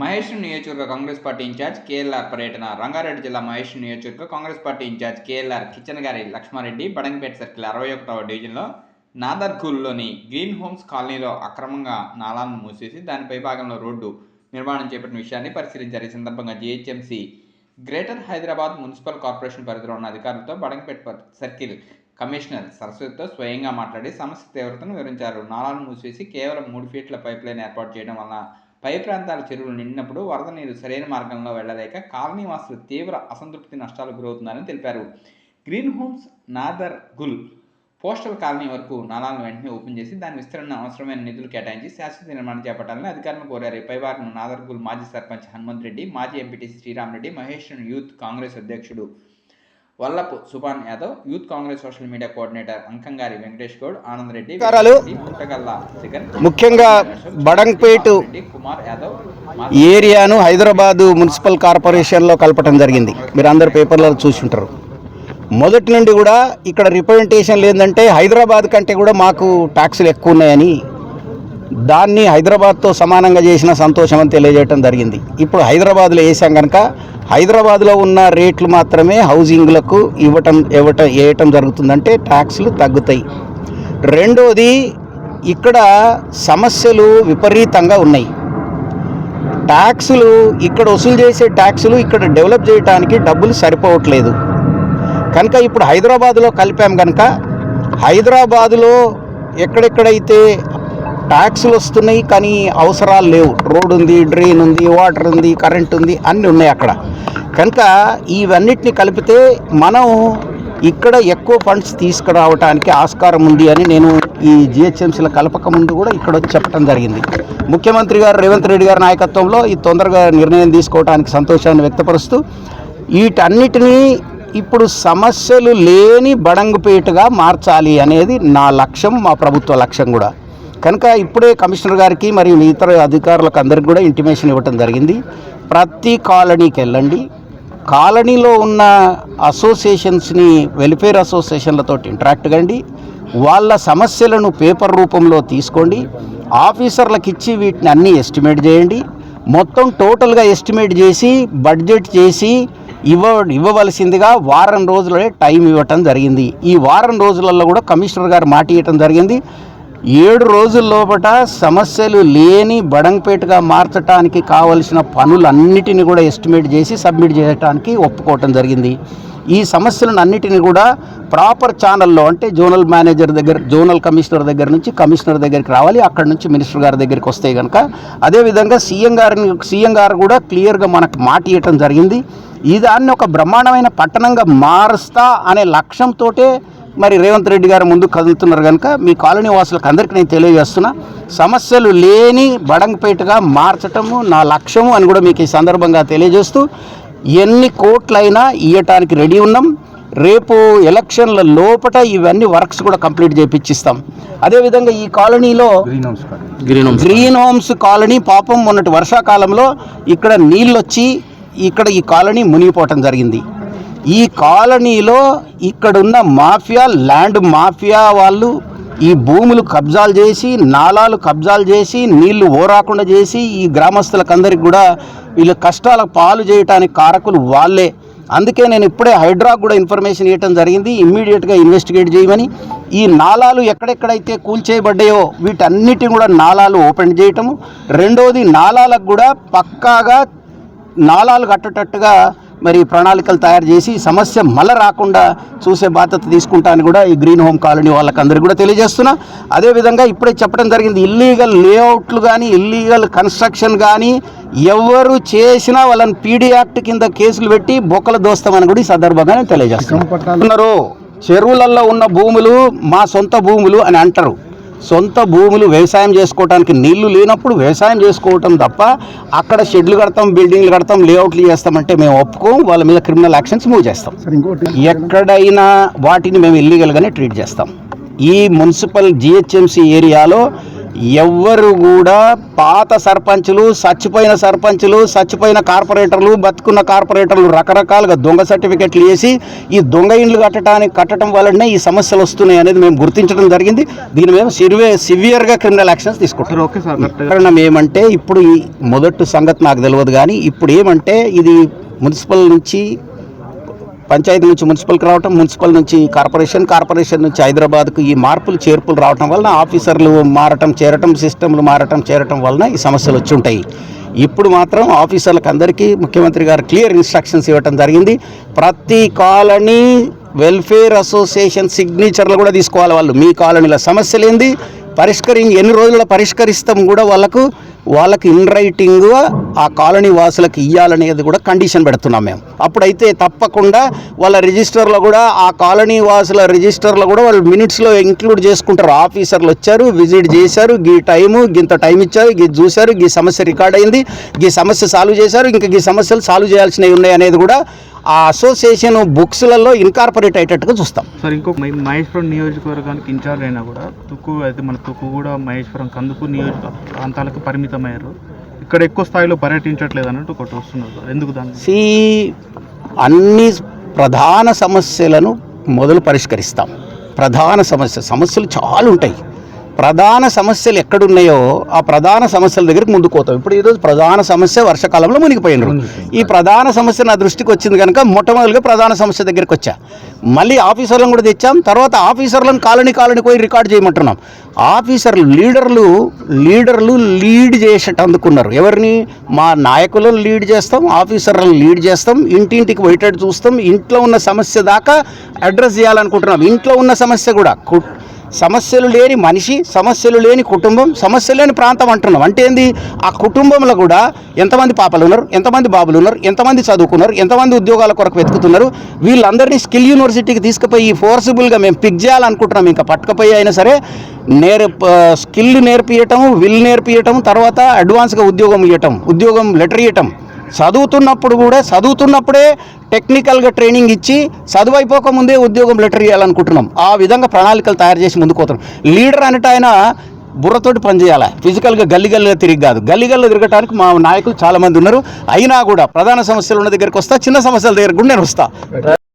మహేష్ నియోజకవర్గ Congress party incharge KLR పర్యటన. రంగారెడ్డి జిల్లా మహేష్ నియోజకవర్గ Congress party incharge KLR Kichen గారి లక్ష్మారెడ్డి బడంగపేట సర్కిల్ అరవై ఒకటవ డివిజన్లో నాదర్ఖూల్లోని గ్రీన్ హోమ్స్ కాలనీలో అక్రమంగా నాలాలను మూసేసి దానిపై భాగంలో రోడ్డు నిర్మాణం చేపట్టిన విషయాన్ని పరిశీలించారు. ఈ సందర్భంగా GHMC greater Hyderabad municipal corporation పరిధిలో ఉన్న అధికారులతో బడంగపేట సర్కిల్ కమిషనర్ సరస్వతితో స్వయంగా మాట్లాడి సమస్య తీవ్రతను వివరించారు. నాలాలను మూసివేసి కేవలం మూడు ఫీట్ల పైప్ లైన్ ఏర్పాటు చేయడం వలన పై ప్రాంతాల చెరువులు నిండినప్పుడు వరద నీరు సరైన మార్గంలో వెళ్ళలేక కాలనీ వాసులు తీవ్ర అసంతృప్తి నష్టాలు గురవుతుందని తెలిపారు. Green Homes Nadar Gul postal colony వరకు నాలాలను వెంటనే ఓపెన్ చేసి దాని విస్తరణ అవసరమైన నిధులు కేటాయించి శాశ్వత నిర్మాణం చేపట్టాలని అధికారులను కోరారు. పై వారిని నాదర్గుల్ మాజీ సర్పంచ్ హనుమంత్ రెడ్డి మాజీ MPTC Sriram Reddy Mahesh youth Congress అధ్యక్షుడు Vallapu Subhan Yadav youth Congress social media coordinator Ankangari Venkatesh Goud Anand Reddy ముఖ్యంగా బడంగ్పేట్ రెడ్డి కుమార్ యాదవ్ ఏరియాను హైదరాబాదు మున్సిపల్ కార్పొరేషన్లో కలపటం జరిగింది. మీరు అందరు పేపర్లో చూసుంటారు మొదటి నుండి కూడా ఇక్కడ రిప్రజెంటేషన్ ఏంటంటే హైదరాబాద్ కంటే కూడా మాకు ట్యాక్సులు ఎక్కువ ఉన్నాయని దాన్ని హైదరాబాద్తో సమానంగా చేసిన సంతోషం అని తెలియజేయడం జరిగింది. ఇప్పుడు హైదరాబాద్లో వేసాం కనుక హైదరాబాద్లో ఉన్న రేట్లు మాత్రమే హౌసింగ్లకు ఇవ్వటం ఇవ్వటం వేయటం జరుగుతుందంటే ట్యాక్స్లు తగ్గుతాయి. రెండోది ఇక్కడ సమస్యలు విపరీతంగా ఉన్నాయి. ట్యాక్సులు ఇక్కడ వసూలు చేసే ట్యాక్సులు ఇక్కడ డెవలప్ చేయడానికి డబ్బులు సరిపోవట్లేదు. కనుక ఇప్పుడు హైదరాబాదులో కలిపాం కనుక హైదరాబాదులో ఎక్కడెక్కడైతే ట్యాక్సులు వస్తున్నాయి కానీ అవసరాలు లేవు. రోడ్ ఉంది డ్రైన్ ఉంది వాటర్ ఉంది కరెంట్ ఉంది అన్నీ ఉన్నాయి అక్కడ. కనుక ఇవన్నిటిని కలిపితే మనం ఇక్కడ ఎక్కువ ఫండ్స్ తీసుకురావడానికి ఆస్కారం ఉంది అని నేను ఈ జిహెచ్ఎంసీల కలపక ముందు కూడా ఇక్కడ వచ్చి చెప్పడం జరిగింది. ముఖ్యమంత్రి గారు రేవంత్ రెడ్డి గారి నాయకత్వంలో ఈ తొందరగా నిర్ణయం తీసుకోవడానికి సంతోషాన్ని వ్యక్తపరుస్తూ వీటన్నిటినీ ఇప్పుడు సమస్యలు లేని బడంగుపేటగా మార్చాలి అనేది నా లక్ష్యం మా ప్రభుత్వ లక్ష్యం కూడా. కనుక ఇప్పుడే కమిషనర్ గారికి మరియు ఇతర అధికారులకు అందరికి కూడా ఇంటిమేషన్ ఇవ్వటం జరిగింది. ప్రతి కాలనీకి వెళ్ళండి. కాలనీలో ఉన్న అసోసియేషన్స్ని వెల్ఫేర్ అసోసియేషన్లతో ఇంటరాక్ట్ కండి. వాళ్ళ సమస్యలను పేపర్ రూపంలో తీసుకోండి. ఆఫీసర్లకు ఇచ్చి వీటిని అన్నీ ఎస్టిమేట్ చేయండి. మొత్తం టోటల్గా ఎస్టిమేట్ చేసి బడ్జెట్ చేసి ఇవ్వ ఇవ్వవలసిందిగా వారం రోజులే టైం ఇవ్వటం జరిగింది. ఈ వారం రోజులలో కూడా కమిషనర్ గారు మాట ఇవ్వటం జరిగింది. ఏడు రోజుల లోపట సమస్యలు లేని బడంపేటగా మార్చడానికి కావలసిన పనులన్నిటిని కూడా ఎస్టిమేట్ చేసి సబ్మిట్ చేయడానికి ఒప్పుకోవటం జరిగింది. ఈ సమస్యలను అన్నిటిని కూడా ప్రాపర్ ఛానల్లో అంటే జోనల్ మేనేజర్ దగ్గర జోనల్ కమిషనర్ దగ్గర నుంచి కమిషనర్ దగ్గరికి రావాలి. అక్కడ నుంచి మినిస్టర్ గారి దగ్గరికి వస్తాయి కనుక అదేవిధంగా సీఎం గారిని సీఎం గారు కూడా క్లియర్గా మనకు మాట ఇవ్వటం జరిగింది. ఈ దాన్ని ఒక బ్రహ్మాండమైన పట్టణంగా మారుస్తా అనే లక్ష్యంతోటే మరి రేవంత్ రెడ్డి గారు ముందుకు కదులుతున్నారు కనుక మీ కాలనీ వాసులకు అందరికీ నేను తెలియజేస్తున్నా. సమస్యలు లేని బడంగపేటగా మార్చటము నా లక్ష్యము అని కూడా మీకు ఈ సందర్భంగా తెలియజేస్తూ ఎన్ని కోట్లైనా ఇవ్వటానికి రెడీ ఉన్నాం. రేపు ఎలక్షన్ల లోపట ఇవన్నీ వర్క్స్ కూడా కంప్లీట్ చేపించిస్తాం అదేవిధంగా ఈ కాలనీలో గ్రీన్ హోమ్స్ కాలనీ. పాపం మొన్నటి వర్షాకాలంలో ఇక్కడ నీళ్ళు వచ్చి ఇక్కడ ఈ కాలనీ మునిగిపోవటం జరిగింది. ఈ కాలనీలో ఇక్కడున్న మాఫియా ల్యాండ్ మాఫియా వాళ్ళు ఈ భూములు కబ్జాలు చేసి నాలాలు కబ్జాలు చేసి నీళ్ళు ఓరాకుండా చేసి ఈ గ్రామస్తులకందరికి కూడా వీళ్ళు కష్టాల పాలు చేయటానికి కారకులు వాళ్ళే. అందుకే నేను ఇప్పుడే హైడ్రాకు కూడా ఇన్ఫర్మేషన్ ఇవ్వడం జరిగింది. ఇమ్మీడియట్గా ఇన్వెస్టిగేట్ చేయమని. ఈ నాలాలు ఎక్కడెక్కడైతే కూల్చేయబడ్డాయో వీటన్నిటిని కూడా నాలాలు ఓపెన్ చేయటము. రెండవది నాలాలకు కూడా పక్కాగా నాలాలు కట్టేటట్టుగా మరి ప్రణాళికలు తయారు చేసి సమస్య మళ్ళీ రాకుండా చూసే బాధ్యత తీసుకుంటానని కూడా ఈ గ్రీన్ హోమ్ కాలనీ వాళ్ళకందరికీ కూడా తెలియజేస్తున్నా. అదేవిధంగా ఇప్పుడే చెప్పడం జరిగింది ఇల్లీగల్ లేఅవుట్లు కానీ ఇల్లీగల్ కన్స్ట్రక్షన్ కానీ ఎవరు చేసినా వాళ్ళని పీడీ యాక్ట్ కింద కేసులు పెట్టి బొక్కలు దోస్తామని కూడా ఈ సందర్భంగా నేను తెలియజేస్తున్నాను చెరువులలో ఉన్న భూములు మా సొంత భూములు అని అంటారు. సొంత భూములు వ్యవసాయం చేసుకోవడానికి నీళ్ళు లేనప్పుడు వ్యవసాయం చేసుకోవటం తప్ప అక్కడ షెడ్లు కడతాం బిల్డింగ్లు కడతాం లేఅవుట్లు చేస్తామంటే మేము ఒప్పుకోం వాళ్ళ మీద క్రిమినల్ యాక్షన్స్ మూవ్ చేస్తాం. ఎక్కడైనా వాటిని మేము ఇల్లీగల్గానే ట్రీట్ చేస్తాం. ఈ మున్సిపల్ జిహెచ్ఎంసీ ఏరియాలో ఎవ్వరు కూడా పాత సర్పంచులు చచ్చిపోయిన సర్పంచులు చచ్చిపోయిన కార్పొరేటర్లు బతుకున్న కార్పొరేటర్లు రకరకాలుగా దొంగ సర్టిఫికెట్లు వేసి ఈ దొంగ ఇండ్లు కట్టడానికి కట్టడం వల్లనే ఈ సమస్యలు వస్తున్నాయి అనేది మేము గుర్తించడం జరిగింది. దీని మేము సిరివే సివియర్గా క్రిమినల్ యాక్షన్స్ తీసుకుంటాం ఓకే సార్ కారణం ఏమంటే ఇప్పుడు ఈ మొదటి సంగతి నాకు తెలియదు కానీ ఇప్పుడు ఏమంటే ఇది మున్సిపల్ నుంచి పంచాయతీ నుంచి మున్సిపల్కి రావటం మున్సిపల్ నుంచి కార్పొరేషన్ కార్పొరేషన్ నుంచి హైదరాబాద్కు ఈ మార్పులు చేర్పులు రావటం వలన ఆఫీసర్లు మారటం చేరటం సిస్టమ్లు మారటం చేరటం వలన ఈ సమస్యలు వచ్చి ఉంటాయి. ఇప్పుడు మాత్రం ఆఫీసర్లకు అందరికీ ముఖ్యమంత్రి గారు క్లియర్ ఇన్స్ట్రక్షన్స్ ఇవ్వటం జరిగింది. ప్రతి కాలనీ వెల్ఫేర్ అసోసియేషన్ సిగ్నేచర్లు కూడా తీసుకోవాలి వాళ్ళు. మీ కాలనీలో సమస్యలు ఏంది పరిష్కరి ఎన్ని రోజుల్లో పరిష్కరిస్తాం కూడా వాళ్ళకు వాళ్ళకి ఇన్ రైటింగ్ ఆ కాలనీ వాసులకు ఇవ్వాలనేది కూడా కండిషన్ పెడుతున్నాం మేము. అప్పుడైతే తప్పకుండా వాళ్ళ రిజిస్టర్లో కూడా ఆ కాలనీ వాసుల రిజిస్టర్లో కూడా వాళ్ళు మినిట్స్లో ఇంక్లూడ్ చేసుకుంటారు. ఆఫీసర్లు వచ్చారు విజిట్ చేశారు గీ టైము గింత టైం ఇచ్చారు గీ చూశారు గీ సమస్య రికార్డ్ అయింది గీ సమస్య సాల్వ్ చేశారు ఇంకా గీ సమస్యలు సాల్వ్ చేయాల్సినవి ఉన్నాయి అనేది కూడా ఆ అసోసియేషన్ బుక్స్లలో ఇన్కార్పొరేట్ అయ్యేటట్టుగా చూస్తాం. సార్ ఇంకో మహేశ్వరం నియోజకవర్గానికి ఇన్ఛార్జ్ అయినా కూడా తుక్కు అయితే మన తుక్కు కూడా మహేశ్వరం కందుకు నియోజక ప్రాంతాలకు పరిమితమయ్యారు. ఇక్కడ ఎక్కువ స్థాయిలో పర్యటించట్లేదు అన్నట్టు ఒకటి వస్తున్నారు సార్. ఎందుకు దాన్ని సి అన్ని ప్రధాన సమస్యలను మొదలు పరిష్కరిస్తాం. ప్రధాన సమస్య సమస్యలు చాలా ఉంటాయి. ప్రధాన సమస్యలు ఎక్కడున్నాయో ఆ ప్రధాన సమస్యల దగ్గరికి ముందుకు పోతాం ఇప్పుడు ఈరోజు ప్రధాన సమస్య వర్షాకాలంలో మునిగిపోయినారు ఈ ప్రధాన సమస్య నా దృష్టికి వచ్చింది కనుక మొట్టమొదటిగా ప్రధాన సమస్య దగ్గరికి వచ్చా. మళ్ళీ ఆఫీసర్లను కూడా తెచ్చాం. తర్వాత ఆఫీసర్లను కాలనీ కాలనీ పోయి రికార్డ్ చేయమంటున్నాం. ఆఫీసర్లు లీడర్లు లీడర్లు లీడ్ చేసేట అందుకున్నారు. ఎవరిని? మా నాయకులను లీడ్ చేస్తాం ఆఫీసర్లను లీడ్ చేస్తాం ఇంటింటికి పోయేటట్టు చూస్తాం. ఇంట్లో ఉన్న సమస్య దాకా అడ్రస్ చేయాలనుకుంటున్నాం. ఇంట్లో ఉన్న సమస్య కూడా సమస్యలు లేని మనిషి సమస్యలు లేని కుటుంబం సమస్యలు లేని ప్రాంతం అంటున్నాం. అంటే ఏంది? ఆ కుటుంబంలో కూడా ఎంతమంది పాపలు ఉన్నారు ఎంతమంది బాబులు ఉన్నారు ఎంతమంది చదువుకున్నారు ఎంతమంది ఉద్యోగాల కొరకు వెతుకుతున్నారు వీళ్ళందరినీ స్కిల్ యూనివర్సిటీకి తీసుకుపోయి ఫోర్సిబుల్గా మేము పిక్ చేయాలనుకుంటున్నాం. ఇంకా పట్టుకపోయి అయినా సరే నేర్ స్కిల్ నేర్పియటం విల్ నేర్పియటం తర్వాత అడ్వాన్స్గా ఉద్యోగం ఇవ్వటం ఉద్యోగం లెటర్ ఇవ్వటం చదువుతున్నప్పుడు కూడా చదువుతున్నప్పుడే టెక్నికల్గా ట్రైనింగ్ ఇచ్చి చదువు అయిపోక ముందే ఉద్యోగం లెటర్ ఇవ్వాలనుకుంటున్నాం ఆ విధంగా ప్రణాళికలు తయారు చేసి ముందుకు పోతున్నాం. లీడర్ అనేట ఆయన బుర్రతోటి పనిచేయాలి? ఫిజికల్గా గల్లి గల్లిగా తిరిగి కాదు. గల్లి గల్లి తిరగటానికి మా నాయకులు చాలామంది ఉన్నారు. అయినా కూడా ప్రధాన సమస్యలు ఉన్న దగ్గరికి వస్తా చిన్న సమస్యల దగ్గర కూడా నేను వస్తా